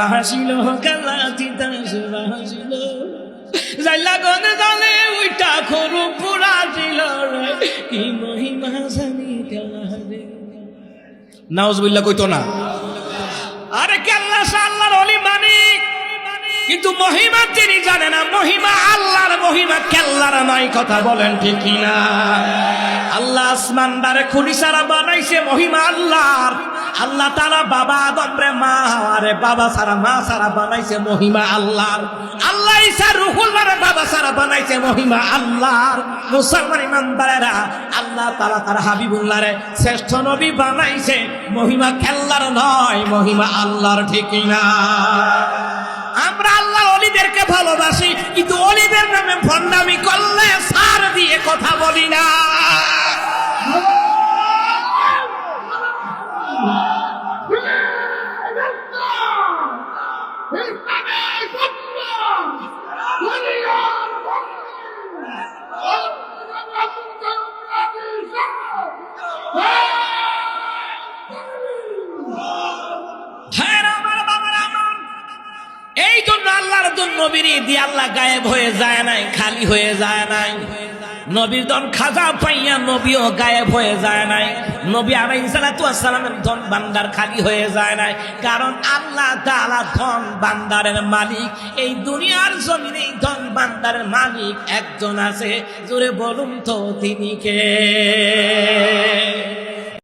বাহাসিল কালা বাহাসিল। জাইলা গন উইটা খরু পুরা রে, কি মহিমা জানি কালা রে। নাউজুবিল্লাহ কইতো না? আরে কেল্লা আল্লাহর অলি মানিক, কিন্তু মহিমা তিনি জানে না, মহিমা কেল্লার নাই কথা বলেন ঠিক না আল্লাহ আসমান দারে খুলি সারা বানাইছে মহিমা আল্লাহর। আল্লাহ তারা বাবা আদম মা আরে বাবা সারা, মা সারা বানাইছে মহিমা আল্লাহর। আল্লাহ রে বাবা সারা বানাইছে মহিমা আল্লাহর। মুসলমান ইমানদারেরা আল্লাহ তারা তার শ্রেষ্ঠ নবী বানাইছে। মহিমা খেল্লার নয়, মহিমা আল্লাহর ঠিক না আমরা আল্লাহ অলিদেরকে ভালোবাসি, কিন্তু অলিদের নামে এই জন্য আল্লাহর জন্য নবীর দিয়ে আল্লাহ গায়েব হয়ে যায় নাই, খালি হয়ে যায় নাই। নবীর দন খাজা পাইয়া নবীও গায়েব হয়ে যায় নাই। নবী আলাই সালাতামের ধন বান্দার খালি হয়ে যায় নাই। কারণ আল্লাহ তালা ধন বান্দারের মালিক। এই দুনিয়ার জমিনে ধন বান্দারের মালিক একজন আছে। জোরে বলুন তো তিনি কে?